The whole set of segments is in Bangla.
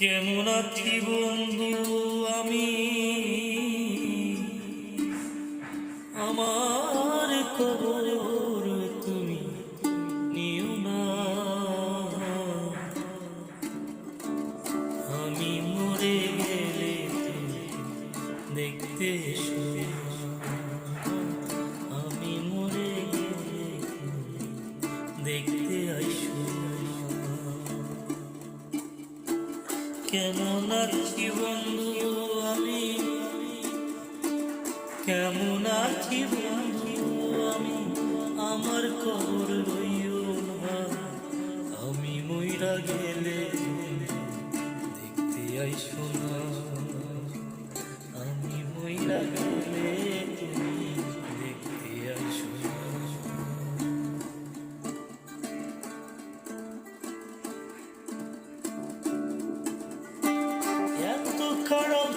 কেমন আছি বন্ধু আমি? আমার খবর তুমি নিও না। আমি মরে গেলে দেখতে শুনে কেমন আছি বন্ধু আমি? কেমন আছি বন্ধু? color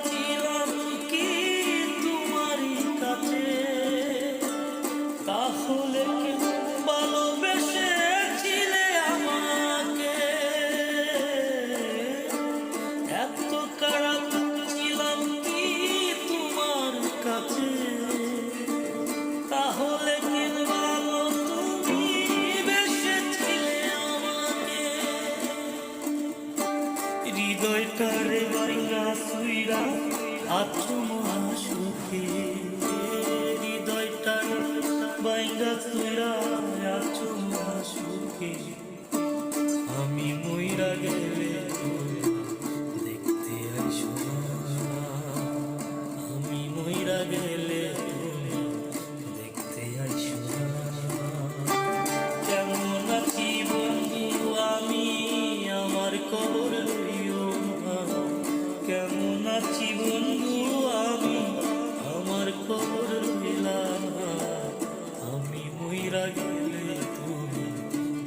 কারে বাইরা সুইরা আত্মমান সুখে। হৃদয়টার বাইরা সুইরা আত্মমান সুখে। আমি ময়রা ফিরা গেলে তুমি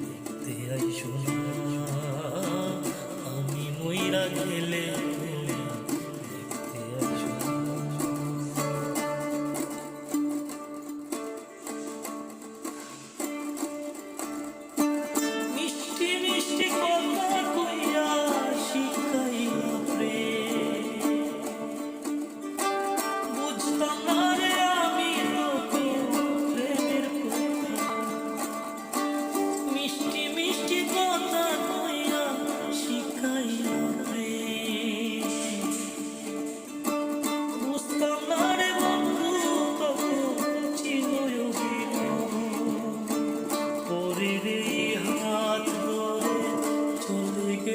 দেখতে আইসো আমি মইরা গেলে তুমি দেখতে আইসো মিষ্টি মিষ্টি কথা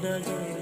কইরা গেলে